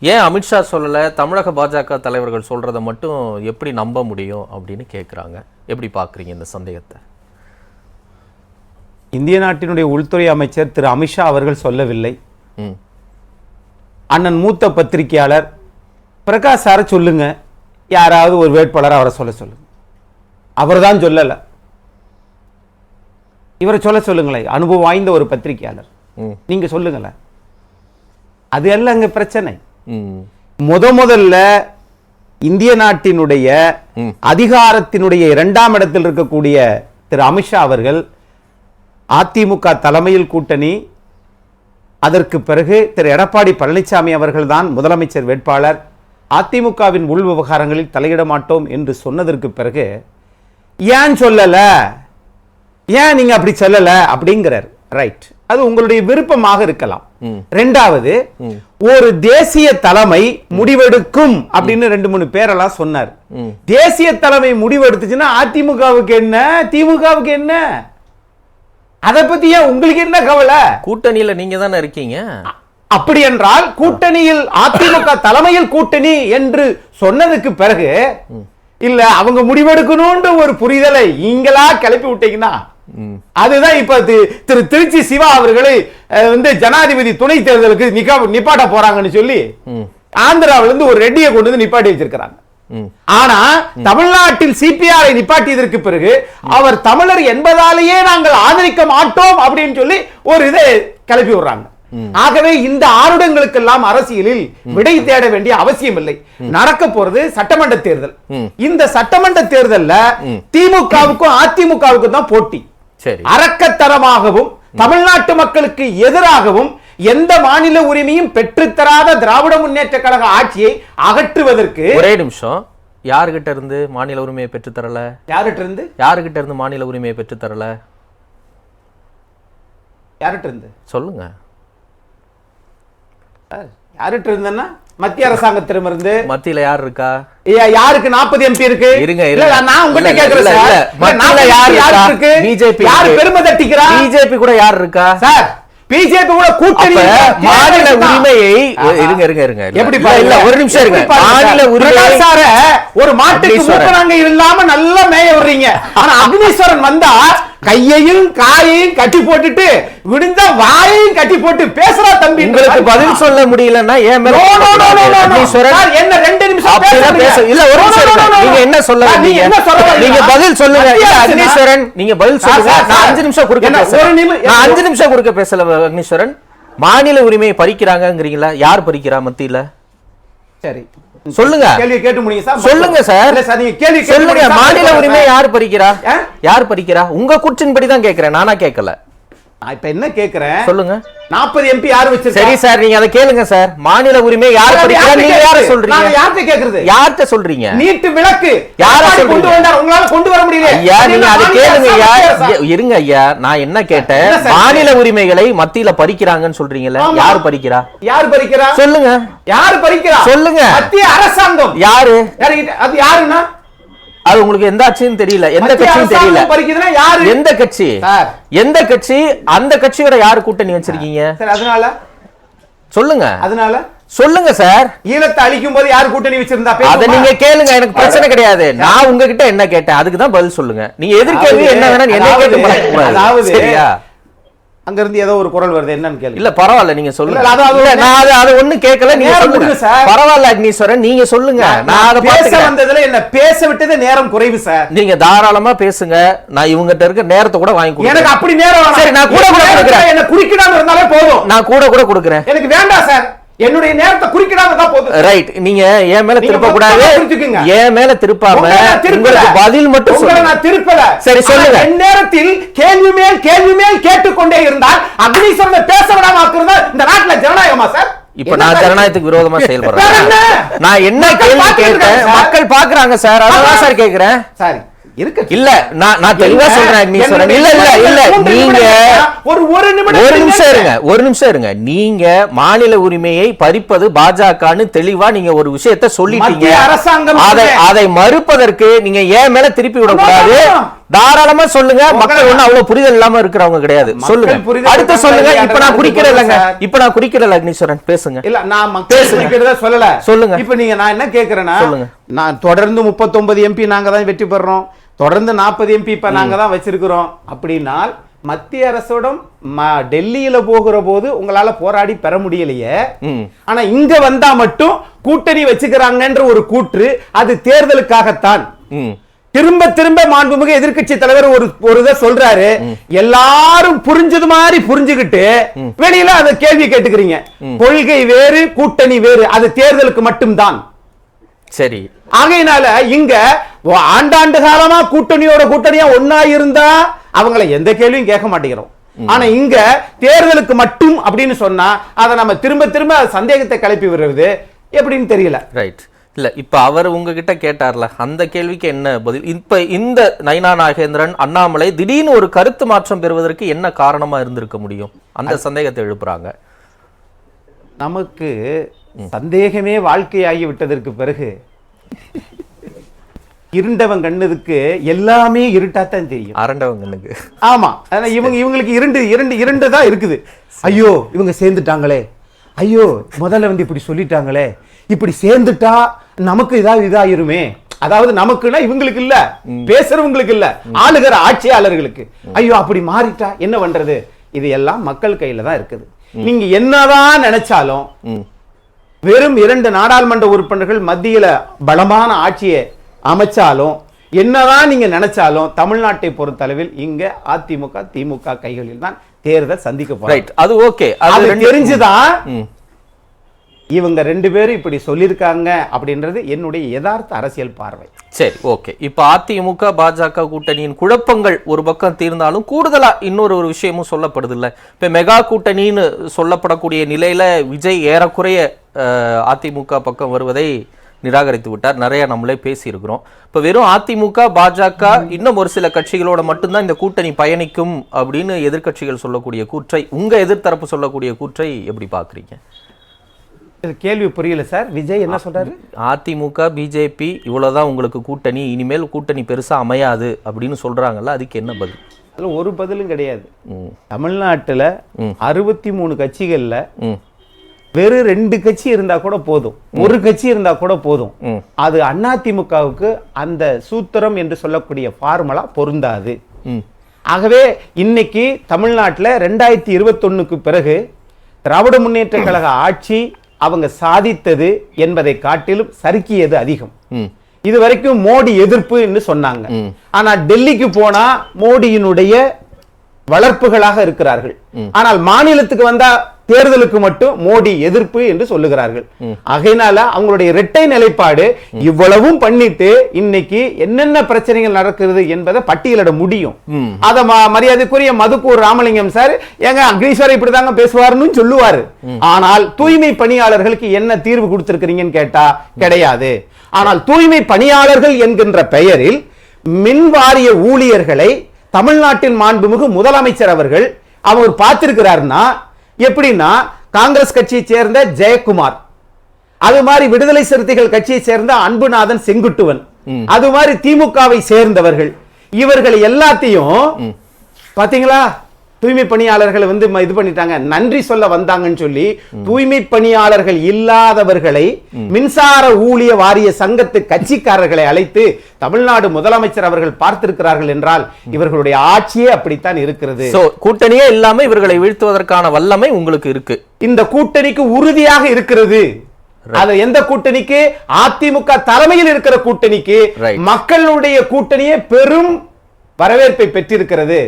ஏன் அமித்ஷா சொல்லல? தமிழக பாஜக தலைவர்கள் சொல்றத மட்டும் எப்படி நம்ப முடியும் அப்படின்னு கேக்குறாங்க. எப்படி பாக்குறீங்க இந்த சந்தேகத்தை? இந்திய நாட்டினுடைய உள்துறை அமைச்சர் திரு அமித்ஷா அவர்கள் சொல்லவில்லை. ம். அண்ணன் மூத்த பத்திரிகையாளர் பிரகாஷ் சாரை சொல்லுங்க. யாராவது ஒரு வேட்பாளரை அவரை சொல்ல சொல்லுங்க. அவர் தான் சொல்லல. இவரை சொல்ல சொல்லுங்களேன். அனுபவம் வாய்ந்த ஒரு பத்திரிகையாளர். ம். நீங்க சொல்லுங்களேன். அது அல்ல அங்க பிரச்சனை. முத முதல்ல இந்திய நாட்டினுடைய. அதிகாரத்தினுடைய இரண்டாம் இடத்தில் இருக்கக்கூடிய திரு அமித்ஷா அவர்கள் அதிமுக தலைமையில் கூட்டணி. அதற்கு பிறகு திரு எடப்பாடி பழனிசாமி அவர்கள்தான் முதலமைச்சர் வேட்பாளர். அதிமுகவின் உள் விவகாரங்களில் தலையிட மாட்டோம் என்று சொன்னதற்கு பிறகு ஏன் சொல்லல? ஏன் நீங்க அப்படி சொல்லல? அப்படிங்கிறார். ரைட். அது உங்களுடைய விருப்பமாக இருக்கலாம். ரெண்டாவது. ஒரு தேசிய தலைமை முடிவெடுக்கும் அப்படின்னு ரெண்டு மூணு பேரெல்லாம் சொன்னார். தேசிய தலைமை முடிவெடுத்துச்சுன்னா அதிமுகவுக்கு என்ன? திமுகவுக்கு என்ன? அதை பத்தி ஏன் உங்களுக்கு என்ன கவலை? கூட்டணியில நீங்க தானே இருக்கீங்க. அப்படி என்றால் கூட்டணியில் அதிமுக தலைமையில் கூட்டணி என்று சொன்னதுக்கு பிறகு இல்ல அவங்க முடிவெடுக்கணும்ன்ற ஒரு புரிதலை நீங்களா கிளப்பி விட்டீங்கன்னா அதுதான் இப்ப திரு திருச்சி சிவா அவர்களை வந்து ஜனாதிபதி துணை தேர்தலுக்கு நிக்கா நிப்பாட்ட போறாங்கன்னு சொல்லி ஆந்திராவில இருந்து ஒரு ரெட்டியை கொண்டு வந்து நிப்பாட்டி வச்சிருக்கிறாங்க. ஆனா தமிழ்நாட்டில் சிபிஆரை நிப்பாட்டியதற்கு பிறகு அவர் தமிழர் என்பதாலேயே நாங்கள் ஆதரிக்க மாட்டோம் அப்படின்னு சொல்லி ஒரு இதை கிளப்பி விடுறாங்க. ஆகவே இந்த ஆருடங்களுக்கெல்லாம் அரசியலில் விடை தேட வேண்டிய அவசியம் இல்லை. நடக்க போறது சட்டமன்ற தேர்தல். இந்த சட்டமன்ற தேர்தல்ல திமுகவுக்கும் அதிமுகவுக்கும் தான் போட்டி. சரி. அரக்கத்தனமாகவும் தமிழ்நாட்டு மக்களுக்கு எதிராகவும் எந்த மாநில உரிமையும் பெற்றுத்தராத திராவிட முன்னேற்ற கழக ஆட்சியை அகற்றுவதற்கு ஒரே நிமிஷம். யாருகிட்ட இருந்து மாநில உரிமையை பெற்று தரல யார்கிட்ட இருந்து? யாருகிட்ட இருந்து மாநில உரிமையை பெற்று தரல யார்கிட்ட இருந்து? சொல்லுங்க. யார்கிட்ட இருந்தன்னா? மத்திய அரசாங்கத்திடமிருந்து மத்தியில யார் இருக்கா? யாருக்கு? 40 எம்பி இருக்கு. இருங்க. நான் உங்ககிட்ட கேக்குறேன் மத்தியில 40 யார் இருக்கா? BJP யார். பெருமை தட்டிக்கிறா? பிஜேபி கூட யார் இருக்கா? சார் பிஜேபி கூட கூட்டணி மாநில உரிமையை. இருங்க இருங்க இருங்க. எப்படி இல்ல, ஒரு நிமிஷம் இருங்க. மாநில? உரிமை சார ஒரு மாட்டுக்கு இல்லாம நல்லா மேய விடுறீங்க. ஆனா அக்னீஸ்வரன் வந்தா கையையும் காயையும் கட்டி போட்டுட்டு விடுந்தா வாயையும் கட்டி போட்டு பேசுறா தம்பி. உங்களுக்கு பதில் சொல்ல முடியலன்னா ஏன் என்ன ரெண்டு நிமிஷம் பேச இல்ல ஒரு நிமிஷம் நீங்க. என்ன சொல்ல நீங்க என்ன சொல்ல? நீங்க பதில் சொல்லுங்க. இல்ல, அக்னீஸ்வரன் நீங்க பதில் சொல்லுங்க. நான். அஞ்சு நிமிஷம் குறுக்க என்ன, பேசுறேன் ஒரு நிமி- நான் அஞ்சு நிமிஷம் குறுக்க பேசல அக்னீஸ்வரன். மாநில உரிமையை பறிக்கிறாங்கங்கிறீங்களா? யார் பறிக்கிறா மத்தியில? சரி. சொல்லுங்க. கேள்வி கேட்டு முடியுங்க சார். சொல்லுங்க சார். இல்ல சார் நீங்க கேள்வி சொல்லுங்க. மாநில உரிமை யார் பறிக்கிறா? யார் பறிக்கிறா? உங்க கூற்றின்படி தான் கேக்குறேன். நானா கேட்கல நான் இப்ப என்ன கேக்குறேன்? சொல்லுங்க. 40 எம்பி யார் வச்சிருக்கா? சரி சார் நீங்க அதை கேளுங்க சார். மாநில உரிமை யார் நீங்க யார சொல்றீங்க? யார்கிட்ட கேக்குறது? யார்கிட்ட சொல்றீங்க? நீட்டு விளக்கு. யார? கொண்டு வந்தார்? உங்களால கொண்டு வர முடியல ஐயா நீங்க அதை கேளுங்க ஐயா. இருங்க ஐயா. நான் என்ன கேட்டேன்? மாநில உரிமைகளை மத்தியில பறிக்கிறாங்கன்னு சொல்றீங்கல்ல. யார் பறிக்கிறா? யார் பறிக்கிறா? சொல்லுங்க. யார் பறிக்கிறா? சொல்லுங்க. மத்திய அரசாங்கம். யாரு? அது யாருன்னா? அது உங்களுக்கு எந்த ஆட்சின்னு தெரியல. எந்த கட்சியும் தெரியல. யாரு? எந்த கட்சி. எந்த கட்சி? அந்த கட்சியோட யாரு கூட்டணி வச்சிருக்கீங்க? சரி அதனால? சொல்லுங்க. அதனால? சொல்லுங்க சார். ஈழத்தை அழிக்கும் போது யார் கூட்டணி வச்சிருந்தா? அத? நீங்க கேளுங்க எனக்கு பிரச்சனை கிடையாது. நான் உங்ககிட்ட என்ன கேட்டேன்? அதுக்கு தான் பதில் சொல்லுங்க. நீங்க எதிர்கேள்வி என்ன வேணா என்ன கேட்டு அதாவது- பழக்கக்கூடாது. அதாவது- சரியா அங்க இருந்து ஏதோ ஒரு குரல் வருது என்னன்னு கேளு இல்ல பரவாயில்ல நீங்க சொல்லுங்க. நான் அது அது ஒண்ணு கேட்கல நீங்க சொல்லுங்க. சார். பரவாயில்ல அக்னீஸ்வரன் நீங்க சொல்லுங்க. நான் அதை பேச வந்ததுல என்ன பேச விட்டது நேரம் குறைவு சார். நீங்க தாராளமா பேசுங்க. நான் இவங்ககிட்ட இருக்க நேரத்தை கூட வாங்கி எனக்கு அப்படி நேரம். சரி, நான் கூட கூட கொடுக்குறேன். என்ன குறிக்கிடாம இருந்தாலே போதும். நான் கூட கூட கொடுக்குறேன். எனக்கு வேண்டாம் சார். என்னுடைய நேரத்தை குறிக்கிடாம இருந்தா போதும் ரைட் நீங்க என் மேல திருப்ப கூடாது. என் மேல திருப்பாம. உங்களுக்கு பதில் மட்டும் சொல்லுங்க நான் திருப்பல. சரி, சொல்லுங்க. என் நேரத்தில் கேள்வி மேல் கேள்வி மேல் கேட்டுக்கொண்டே இருந்தால் அக்னீஸ்வரனை பேச விடாம ஆக்குறதா இந்த நாட்டுல ஜனநாயகமா சார் இப்ப நான் ஜனநாயகத்துக்கு விரோதமா செயல்படுறேன்? நான் என்ன கேள்வி கேட்டேன். மக்கள் பாக்குறாங்க சார் அதான் சார் கேக்குறேன். சாரி. இருக்கு இல்ல நான் நான் தெளிவா? சொல்றேன் அக்னீஸ்வரன் இல்ல இல்ல நீங்க ஒரு ஒரு நிமிடம் ஒரு நிமிஷம் இருங்க. ஒரு நிமிஷம் இருங்க. நீங்க மாநில உரிமையை பறிப்பது பாஜகன்னு தெளிவா நீங்க ஒரு விஷயத்த சொல்லிட்டீங்க. அரசாங்கம் அதை. அதை மறுப்பதற்கு நீங்க ஏன் மேல திருப்பி விடக்கூடாது. தாராளமா சொல்லுங்க. மக்கள் ஒண்ணு அவ்வளவு புரிதல் இல்லாம இருக்கிறவங்க கிடையாது. சொல்லுங்க. அடுத்து சொல்லுங்க? இப்ப நான் குடிக்கிறேன் இல்லைங்க. இப்ப நான் குடிக்கிறேன் அக்னீஸ்வரன் பேசுங்க. இல்ல நான் மக்கள் சொல்லல. சொல்லுங்க. இப்ப நீங்க நான் என்ன கேக்குறேன்னா சொல்லுங்க. நான் தொடர்ந்து 39 எம்பி நாங்க தான் வெற்றி பெறோம். தொடர்ந்து 40 எம்பி இப்ப நாங்க தான் வச்சிருக்கிறோம். அப்படின்னால் மத்திய அரசோட ம- டெல்லியில போகிற போது உங்களால போராடி பெற முடியலையே. ஆனா இங்க வந்தா மட்டும் கூட்டணி வச்சுக்கிறாங்கன்ற ஒரு கூற்று அது தேர்தலுக்காகத்தான். திரும்ப திரும்ப மாண்புமிகு எதிர்க்கட்சி தலைவர் ஒரு ஒரு இதை சொல்றாரு எல்லாரும் புரிஞ்சது மாதிரி புரிஞ்சுகிட்டு வெளியில அந்த கேள்வி கேட்டுக்கிறீங்க. கொள்கை வேறு கூட்டணி வேறு அது தேர்தலுக்கு மட்டும்தான். சரி. ஆகையினால இங்க ஆண்டாண்டு காலமா கூட்டணியோட கூட்டணியா ஒன்னா இருந்தா அவங்கள எந்த கேள்வியும் கேட்க மாட்டேங்கிறோம். ஆனா இங்க தேர்தலுக்கு மட்டும் அப்படின்னு சொன்னா அதை நம்ம திரும்ப திரும்ப சந்தேகத்தை கிளப்பி விடுறது எப்படின்னு தெரியல. ரைட் இல்ல இப்ப அவர் உங்ககிட்ட கேட்டார்ல அந்த கேள்விக்கு என்ன பதில்? இப்ப இந்த நைனா நாகேந்திரன் அண்ணாமலை திடீர்னு ஒரு கருத்து மாற்றம் பெறுவதற்கு என்ன காரணமா இருந்திருக்க முடியும்? அந்த சந்தேகத்தை எழுப்புறாங்க. நமக்கு சந்தேகமே வாழ்க்கையாகி விட்டதற்கு பிறகு இருண்டவன் கண்ணுக்கு எல்லாமே இருட்டாத்தான் தெரியும். அரண்டவங்கனுக்கு ஆமா. ஆனா இவங்க இவங்களுக்கு இரண்டு இரண்டு இரண்டு தான் இருக்குது. ஐயோ இவங்க சேர்ந்துட்டாங்களே. ஐயோ முதல்ல வந்து இப்படி சொல்லிட்டாங்களே. இப்படி சேர்ந்துட்டா நமக்கு ஏதாவது இதாயிருமே. அதாவது நமக்குன்னா இவங்களுக்கு இல்ல. பேசுறவங்களுக்கு இல்ல. ஆளுகிற ஆட்சியாளர்களுக்கு. ஐயோ அப்படி மாறிட்டா என்ன பண்றது? இது எல்லாம் மக்கள் கையில தான் இருக்குது. நீங்க என்னதான் நினைச்சாலும் வெறும் இரண்டு நாடாளுமன்ற உறுப்பினர்கள் மத்தியில பலமான ஆட்சியை அமைச்சாலும் என்னதான் நீங்க நினைச்சாலும் தமிழ்நாட்டை பொறுத்தளவில் இங்க அதிமுக திமுக கைகளில் தான் தேர்தல் சந்திக்க ரைட் அது ஓகே அது தெரிஞ்சுதான் இவங்க ரெண்டு பேரும் இப்படி சொல்லியிருக்காங்க அப்படின்றது என்னுடைய யதார்த்த அரசியல் பார்வை. சரி ஓகே இப்போ அதிமுக பாஜக கூட்டணியின் குழப்பங்கள் ஒரு பக்கம் தீர்ந்தாலும் கூடுதலா இன்னொரு ஒரு விஷயமும் சொல்லப்படுது இல்ல இப்ப மெகா கூட்டணின்னு சொல்லப்படக்கூடிய நிலையில விஜய் ஏறக்குறைய அதிமுக பக்கம் வருவதை நிராகரித்து விட்டார். நிறைய நம்மளே பேசியிருக்கிறோம். இப்போ வெறும் அதிமுக பாஜக இன்னும் ஒரு சில கட்சிகளோட மட்டும்தான் இந்த கூட்டணி பயணிக்கும் அப்படின்னு எதிர்க்கட்சிகள் சொல்லக்கூடிய கூற்றை உங்க எதிர்த்தரப்பு சொல்லக்கூடிய கூற்றை எப்படி பாக்குறீங்க இது கேள்வி புரியல சார். விஜய் என்ன சொல்றாரு? அதிமுக பிஜேபி இவ்வளவுதான் உங்களுக்கு கூட்டணி இனிமேல் கூட்டணி பெருசா அமையாது அப்படின்னு சொல்றாங்கல்ல அதுக்கு என்ன பதில்? அதுல ஒரு பதிலும் கிடையாது. தமிழ்நாட்டுல. அறுபத்தி மூணு கட்சிகள்ல வெறும் ரெண்டு கட்சி இருந்தா கூட போதும். ஒரு கட்சி இருந்தா கூட போதும். அது அதிமுகவுக்கு அந்த சூத்திரம் என்று சொல்லக்கூடிய ஃபார்முலா பொருந்தாது. ஆகவே இன்னைக்கு தமிழ்நாட்டில் ரெண்டாயிரத்தி இருபத்தொன்னுக்கு பிறகு திராவிட முன்னேற்ற கழக ஆட்சி அவங்க சாதித்தது என்பதை காட்டிலும் சறுக்கியது அதிகம். இது வரைக்கும் மோடி எதிர்ப்பு என்று சொன்னாங்க. ஆனா டெல்லிக்கு போனா மோடியினுடைய வளர்ப்புகளாக இருக்கிறார்கள். ஆனால் மாநிலத்துக்கு வந்தா தேர்தலுக்கு மட்டும் மோடி எதிர்ப்பு என்று சொல்லுகிறார்கள். ஆகையினால அவங்களுடைய இரட்டை நிலைப்பாடு இவ்வளவும் பண்ணிட்டு இன்னைக்கு என்னென்ன பிரச்சனைகள் நடக்கிறது என்பதை பட்டியலிட முடியும். அத மரியாதைக்குரிய மதுக்கூர் ராமலிங்கம் சார் ஏங்க அக்னீஸ்வரர் இப்படிதாங்க பேசுவாருன்னு சொல்லுவாரு. ஆனால் தூய்மை பணியாளர்களுக்கு என்ன தீர்வு கொடுத்திருக்கிறீங்கன்னு கேட்டா கிடையாது. ஆனால் தூய்மை பணியாளர்கள் என்கின்ற பெயரில் மின் வாரிய ஊழியர்களை தமிழ்நாட்டின் மாண்புமிகு முதலமைச்சர் அவர்கள் அவர் பார்த்திருக்கிறார்னா எப்படின்னா காங்கிரஸ் கட்சியை சேர்ந்த ஜெயக்குமார் அது மாதிரி விடுதலை சிறுத்தைகள் கட்சியை சேர்ந்த அன்புநாதன் செங்குட்டுவன் அது மாதிரி திமுகவை சேர்ந்தவர்கள் இவர்கள் எல்லாத்தையும் பாத்தீங்களா? தூய்மை பணியாளர்களை வந்து இது பண்ணிட்டாங்க. நன்றி சொல்ல வந்தாங்கன்னு சொல்லி தூய்மை பணியாளர்கள் இல்லாதவர்களை மின்சார ஊழிய வாரிய சங்கத்து கட்சிக்காரர்களை அழைத்து தமிழ்நாடு முதலமைச்சர் அவர்கள் பார்த்திருக்கிறார்கள் என்றால் இவர்களுடைய ஆட்சியே அப்படித்தான் இருக்கிறது. கூட்டணியே இல்லாம இவர்களை வீழ்த்துவதற்கான வல்லமை உங்களுக்கு இருக்கு. இந்த கூட்டணிக்கு உறுதியாக இருக்கிறது. அது எந்த கூட்டணிக்கு? அதிமுக தலைமையில் இருக்கிற கூட்டணிக்கு. மக்களுடைய கூட்டணியே பெரும் வரவேற்பை பெற்றிருக்கிறது.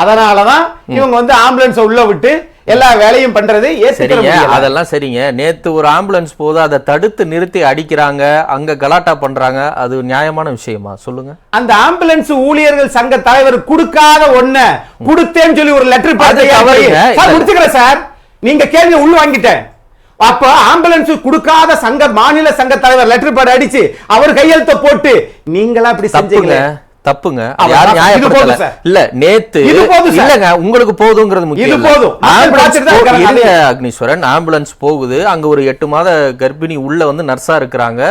அதனாலதான் இவங்க வந்து ஆம்புலன்ஸ் உள்ள விட்டு எல்லா வேலையும் பண்றது சரிங்க. அதெல்லாம் சரிங்க. நேத்து ஒரு ஆம்புலன்ஸ் போது அதை தடுத்து நிறுத்தி அடிக்கிறாங்க. அங்க கலாட்டா பண்றாங்க. அது நியாயமான விஷயமா? சொல்லுங்க. அந்த ஆம்புலன்ஸ் ஊழியர்கள் சங்க தலைவர் கொடுக்காத ஒண்ண கொடுத்தேன்னு சொல்லி ஒரு லெட்டர் தவறுங்க. சார் நீங்க கேள்வி உள் வாங்கிட்டேன். அப்ப ஆம்புலன்ஸ் கொடுக்காத சங்க மாநில சங்க தலைவர் லெட்டர் பேட் அடிச்சு அவர் கையெழுத்த போட்டு நீங்களா இப்படி செஞ்சீங்களே? தப்புங்க. இல்ல நேத்து. இல்லங்க உங்களுக்கு போதுங்கிறது முக்கியம் அக்னீஸ்வரன். ஆம்புலன்ஸ் போகுது. அங்க ஒரு எட்டு மாத கர்ப்பிணி உள்ள வந்து நர்ஸா இருக்கிறாங்க.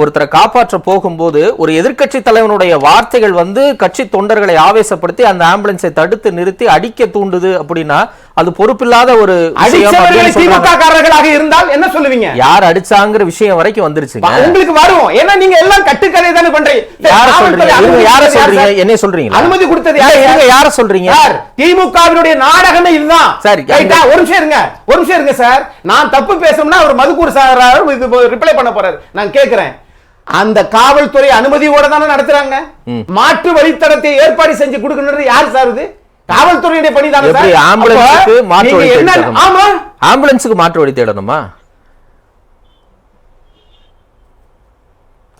ஒருத்தரை காப்பாற்ற போகும்போது ஒரு எதிர்க்கட்சி தலைவனுடைய வார்த்தைகள் வந்து கட்சி தொண்டர்களை ஆவேசப்படுத்தி அந்த ஆம்புலன்ஸை தடுத்து நிறுத்தி அடிக்க தூண்டுது அப்படின்னா அது பொறுப்பில்லாத ஒரு விஷயம் அடிச்சவர்களை அப்படின்னு திமுக சொல்றாங்க. காரர்களாக இருந்தால் என்ன சொல்லுவீங்க? யார் அடிச்சாங்கிற விஷயம் வரைக்கும் வந்துருச்சுங்க. உங்களுக்கு வரும். ஏன்னா நீங்க எல்லாம் கட்டுக்கதை தானே பண்றீங்க. யார சொல்றீங்க? யார யார்? என்ன சொல்றீங்க அனுமதி கொடுத்தது யார்? யார சொல்றீங்க? சார் திமுகவினுடைய நாடகமே இதுதான். சரி? ஒரு நிமிஷம் இருங்க. ஒரு நிமிஷம் இருங்க சார். நான் தப்பு பேசணும்னா அவர் மதுக்கூர் சார் இது ரிப்ளை பண்ண போறாரு. நான் கேக்குறேன். அந்த காவல்துறை அனுமதியோட தானே நடத்துறாங்க? மாற்று வழித்தடத்தை ஏற்பாடு செஞ்சு கொடுக்கணும்ன்றது யார் சார் இது? காவல்துறையுடைய பணி தானே எப்படி ஆம்புலன்ஸுக்கு மாற்று வழி தேடணுமா? ஆமா. ஆம்புலன்ஸுக்கு மாற்று வழி தேடணுமா?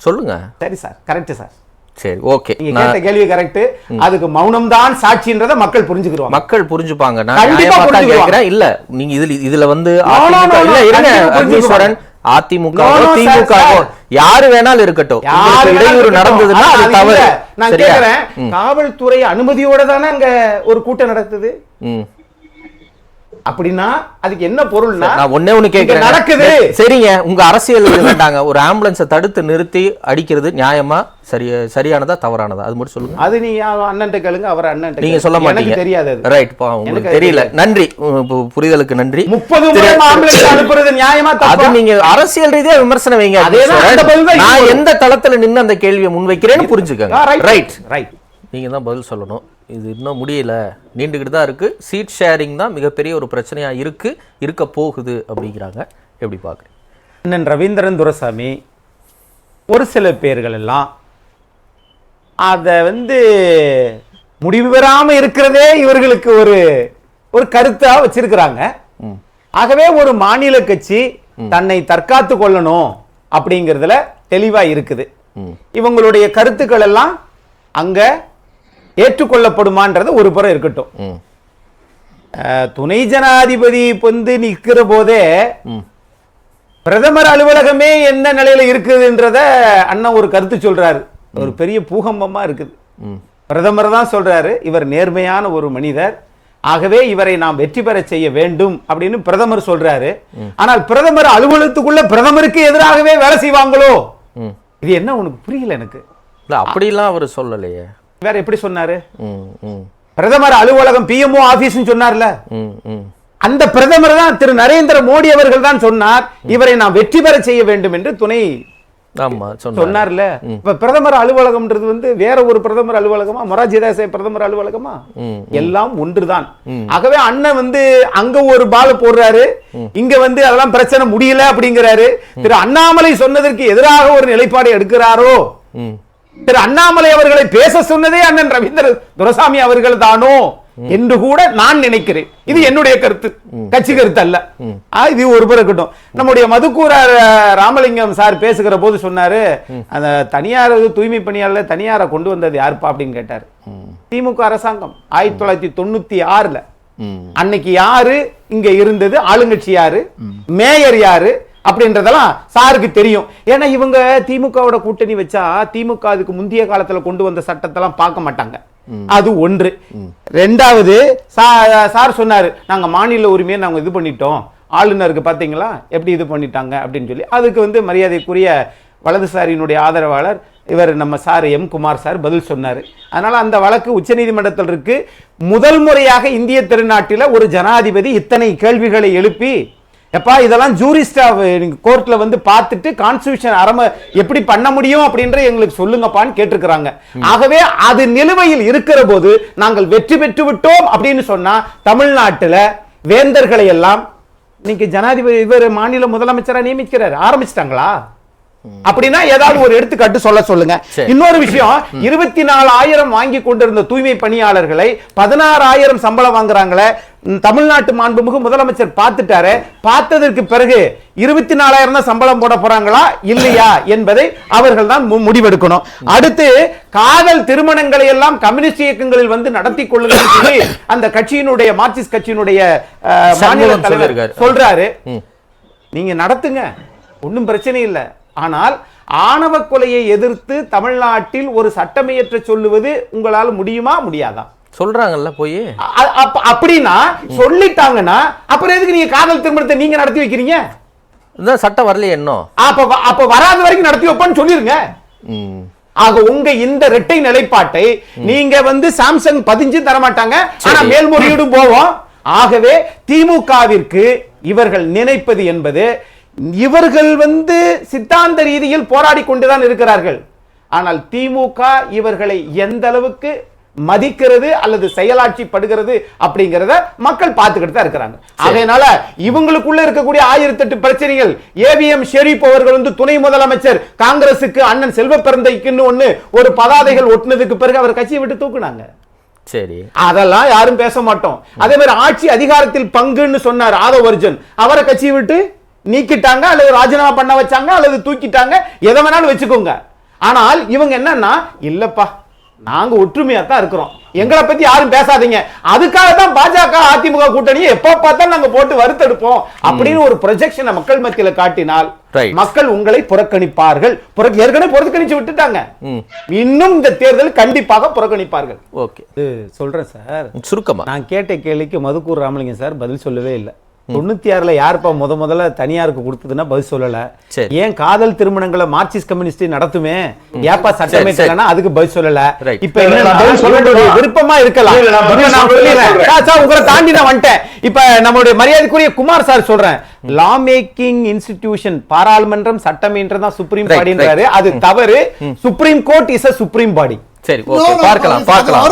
சொல்லுங்க. சரி சார் கரெக்ட் சார். சரி ஓகே. நீங்க கேட்ட கேள்வி கரெக்ட் அதுக்கு மௌனம் தான் சாட்சின்றதை மக்கள் புரிஞ்சுக்கிடுவாங்க. மக்கள் புரிஞ்சுப்பாங்க. நான் கண்டிப்பா. கேட்கிறேன்? இல்ல நீங்க இதுல இதுல வந்து இல்ல இருங்க அக்னீஸ்வரன். அதிமுக திமுக. யாரு வேணாலும் இருக்கட்டும் இடையூறு. நடந்ததுன்னா அது தவறு. நான்? கேக்குறேன் காவல்துறை அனுமதியோட தானே அங்க ஒரு கூட்டம் நடக்குது. அப்படின்னா அதுக்கு என்ன பொருள்னா நான் ஒண்ணே ஒண்ணு கேக்குறேன் நடக்குது. சரிங்க. உங்க அரசியல் வேண்டாங்க. ஒரு ஆம்புலன்ஸை தடுத்து நிறுத்தி அடிக்கிறது நியாயமா? சரி சரியானதா தவறானதா? அது மட்டும் சொல்லுங்க. அது நீங்க அண்ணன் கேளுங்க அவர் அண்ணன் நீங்க சொல்ல மாட்டீங்க. தெரியாது ரைட் உங்களுக்கு எனக்கு தெரியல. நன்றி. பு- புரிதலுக்கு நன்றி. முப்பது ஆம்புலன்ஸ் அனுப்புறது நியாயமா அது நீங்க அரசியல் ரீதியா விமர்சனம் வைங்க. நான். எந்த தளத்துல நின்னு அந்த கேள்வியை முன்வைக்கிறேன்னு புரிஞ்சுக்கங்க. ரைட் ரைட் நீங்க தான் பதில் சொல்லணும். இது இன்னும் முடியல. நீண்டுகிட்டு தான் இருக்கு. சீட் ஷேரிங் தான் மிகப்பெரிய ஒரு பிரச்சனையா இருக்கு. இருக்க போகுது அப்படிங்கிறாங்க. எப்படி பாக்குறீங்க அண்ணன் ரவீந்திரன் துரசாமி ஒரு சில பேர்கள் எல்லாம் அதை வந்து முடிவு பெறாம இருக்கிறதே இவர்களுக்கு ஒரு ஒரு கருத்தா வச்சிருக்கிறாங்க. ஆகவே ஒரு மாநில கட்சி தன்னை தற்காத்து கொள்ளணும் அப்படிங்கிறதுல தெளிவா இருக்குது. இவங்களுடைய கருத்துக்கள் எல்லாம் அங்க ஏற்றுக்கொள்ளப்படுமான்றது ஒரு புறம் இருக்கட்டும். துணை ஜனாதிபதி வந்து நிற்கிற போதே பிரதமர் அலுவலகமே என்ன நிலையில இருக்குதுன்றத அண்ணன் ஒரு கருத்து சொல்றாரு. ஒரு பெரிய பூகம்பமா இருக்குது. பிரதமர் தான் சொல்றாரு இவர் நேர்மையான ஒரு மனிதர். ஆகவே இவரை நாம் வெற்றி பெற செய்ய வேண்டும் அப்படின்னு பிரதமர் சொல்றாரு. ஆனால் பிரதமர் அலுவலகத்துக்குள்ள பிரதமருக்கு எதிராகவே வேலை செய்வாங்களோ? இது என்ன உனக்கு புரியல எனக்கு? அப்படிலாம் அவர் சொல்லலையே. வேற எப்படி சொன்னாரு? பிரதமர் அலுவலகம் பிஎம்ஓ ஆபீஸ் சொன்னார்ல. அந்த பிரதமர் தான் திரு நரேந்திர மோடி அவர்கள் தான் சொன்னார் இவரை நாம் வெற்றி பெற செய்ய வேண்டும் என்று துணை சொன்னார்ல. இப்ப பிரதமர் அலுவலகம்ன்றது வந்து வேற ஒரு பிரதமர் அலுவலகமா? மொராஜி தேசாய் பிரதமர் அலுவலகமா? எல்லாம் ஒன்றுதான். ஆகவே அண்ணன் வந்து அங்க ஒரு பால போடுறாரு. இங்க வந்து அதெல்லாம் பிரச்சனை முடியல அப்படிங்கிறாரு. திரு அண்ணாமலை சொன்னதற்கு எதிராக ஒரு நிலைப்பாடு எடுக்கிறாரோ? திரு அண்ணாமலை அவர்களை பேச சொன்னதே அண்ணன் ரவீந்திர துரசாமி அவர்கள் தானோ என்று கூட நான் நினைக்கிறேன். இது என்னுடைய கருத்து. கட்சி கருத்து அல்ல. இது ஒரு இருக்கட்டும். நம்முடைய மதுக்கூரார் ராமலிங்கம் சார் பேசுகிற போது சொன்னாரு அந்த தனியார் தூய்மை பணியாளர் தனியாரை கொண்டு வந்தது யாருப்பா அப்படின்னு கேட்டாரு. திமுக அரசாங்கம் ஆயிரத்தி தொள்ளாயிரத்தி தொண்ணூத்தி ஆறுல. அன்னைக்கு யாரு? இங்க இருந்தது ஆளுங்கட்சி யாரு? மேயர் யாரு? அப்படின்றதெல்லாம் சாருக்கு தெரியும். ஏன்னா இவங்க திமுகவோட கூட்டணி வச்சா திமுக அதுக்கு முந்தைய காலத்துல கொண்டு வந்த சட்டத்தெல்லாம் பார்க்க மாட்டாங்க. அது ஒன்று. ரெண்டாவது சார் சொன்னாரு நாங்க மாநில உரிமையை நாங்க இது பண்ணிட்டோம். ஆளுநருக்கு பாத்தீங்களா? எப்படி இது பண்ணிட்டாங்க? அப்படின்னு சொல்லி. அதுக்கு வந்து மரியாதைக்குரிய வலதுசாரியினுடைய ஆதரவாளர் இவர் நம்ம சார் எம். குமார் சார் பதில் சொன்னார். அதனால அந்த வழக்கு உச்சநீதிமன்றத்தில் இருக்கு. முதல் முறையாக இந்திய திருநாட்டில் ஒரு ஜனாதிபதி இத்தனை கேள்விகளை எழுப்பி எப்பா இதெல்லாம் ஜூரிஸ்டா கோர்ட்ல வந்து பார்த்துட்டு கான்ஸ்டியூஷன் அரம எப்படி பண்ண முடியும் அப்படின்ற எங்களுக்கு சொல்லுங்கப்பான்னு கேட்டிருக்கிறாங்க. ஆகவே அது நிலுவையில் இருக்கிற போது நாங்கள் வெற்றி பெற்று விட்டோம் அப்படின்னு சொன்னா தமிழ்நாட்டுல வேந்தர்களை எல்லாம் இன்னைக்கு ஜனாதிபதி இவர் மாநில முதலமைச்சரா நியமிக்கிறார் ஆரம்பிச்சிட்டாங்களா? அப்படின்னா ஏதாவது ஒரு எடுத்துக்காட்டு சொல்ல சொல்லுங்க. இன்னொரு விஷயம் இருபத்தி நாலாயிரம் வாங்கி கொண்டிருந்த தூய்மை பணியாளர்களை பதினாறாயிரம் சம்பளம் வாங்குறாங்களே. தமிழ்நாட்டு மாண்புமிகு முதலமைச்சர் பார்த்துட்டாரு. பார்த்ததற்கு பிறகு இருபத்தி நாலாயிரம் தான் சம்பளம் போட போறாங்களா இல்லையா என்பதை அவர்கள் தான் முடிவெடுக்கணும். அடுத்து காதல் திருமணங்களை எல்லாம் கம்யூனிஸ்ட் இயக்கங்களில் வந்து நடத்தி கொள்ளுங்கள் சொல்லி அந்த கட்சியினுடைய மார்க்சிஸ்ட் கட்சியினுடைய மாநில தலைவர். சொல்றாரு. நீங்க நடத்துங்க. ஒண்ணும் பிரச்சனை இல்ல. ஆனால் ஆணவ கொலையை எதிர்த்து தமிழ்நாட்டில் ஒரு சட்டமையற்ற சொல்லுவது உங்களால முடியுமா? முடியாதா? சொல்றாங்கல்ல போய். அப்படின்னா சொல்லிட்டாங்கன்னா அப்புறம் எதுக்கு நீங்க காதல் திருமணத்தை நீங்க நடத்தி வைக்கிறீங்க? இதான் சட்டம் வரலையே இன்னும். அப்ப வராத வரைக்கும் நடத்தி வைப்போன்னு சொல்லிருங்க. ஆக உங்க இந்த இரட்டை நிலைப்பாட்டை நீங்க வந்து சாம்சங் பதிஞ்சு தர மாட்டாங்க ஆனா. மேல்முறையீடும் போவோம். ஆகவே திமுகவிற்கு இவர்கள் நினைப்பது என்பது இவர்கள் வந்து சித்தாந்த ரீதியில் போராடி கொண்டுதான் இருக்கிறார்கள். ஆனால் திமுக இவர்களை எந்த அளவுக்கு மதிக்கிறது அல்லது செயலாட்சி படுகிறது அப்படிங்கறத மக்கள் பார்த்துக்கிட்டு தான் இருக்கிறாங்க. அதனால இவங்களுக்குள்ள இருக்கக்கூடிய ஆயிரத்தி எட்டு பிரச்சனைகள் ஏவிஎம் ஷெரீப் அவர்கள் வந்து துணை முதலமைச்சர் காங்கிரசுக்கு அண்ணன் செல்வ பிறந்தைக்குன்னு ஒண்ணு ஒரு பதாதைகள் ஒட்டுனதுக்கு பிறகு அவர் கட்சியை விட்டு தூக்குனாங்க. சரி. அதெல்லாம் யாரும் பேச மாட்டோம். அதே மாதிரி ஆட்சி அதிகாரத்தில் பங்குன்னு சொன்னார் ஆதவ அர்ஜுன். அவரை கட்சியை விட்டு நீக்கிட்டாங்க அல்லது ராஜினாமா பண்ண வச்சாங்க அல்லது தூக்கிட்டாங்க எதை வேணாலும் வச்சுக்கோங்க. ஆனால் இவங்க என்னன்னா இல்லப்பா நாங்க ஒற்றுமையா தான் இருக்கிறோம். எங்களை பத்தி யாரும் பேசாதீங்க. அதுக்காக தான் பாஜக அதிமுக கூட்டணியை எப்ப பார்த்தாலும் நாங்க போட்டு வறுத்தெடுப்போம் அப்படின்னு ஒரு ப்ரொஜெக்ஷனை மக்கள் மத்தியில காட்டினால். மக்கள் உங்களை புறக்கணிப்பார்கள். புற- ஏற்கனவே புறக்கணிச்சு விட்டுட்டாங்க. இன்னும் இந்த தேர்தல் கண்டிப்பாக புறக்கணிப்பார்கள். ஓகே. சொல்றேன் சார். சுருக்கமா. நான் கேட்ட கேள்விக்கு மதுக்கூர் ராமலிங்கம் சார் பதில் சொல்லவே இல்லை. தொண்ணூத்தி ஆறுல யாருப்பா முத முதல்ல தனியாருக்கு கொடுத்ததுன்னா பதில் சொல்லல. ஏன் காதல் திருமணங்களை மார்க்சிஸ்ட் கம்யூனிஸ்ட் நடத்துமே? ஏப்பா சட்டமே சரி. அதுக்கு பதில் சொல்லல. இப்ப விருப்பமா இருக்கலாம். உங்களை தாண்டி நான் வந்துட்டேன். இப்ப நம்மளுடைய மரியாதைக்குரிய குமார் சார் சொல்றேன். லா மேக்கிங் இன்ஸ்டிடியூஷன் பாராளுமன்றம் சட்டமன்றம் தான் சுப்ரீம் பாடின்றாரு அது தவறு. Supreme court is a supreme body சரி பார்க்கலாம் பார்க்கலாம்.